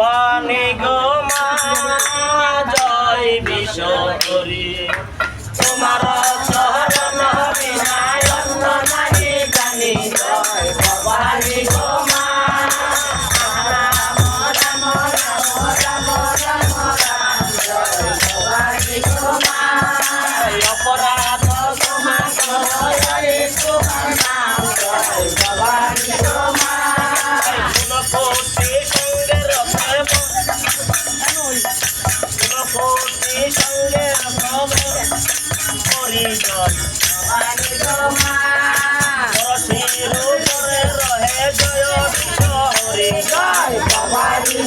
我。জল ভবানী ব্রহ্মা রসের উপরে রহে জয় বিশ্বরে জয় ভবানী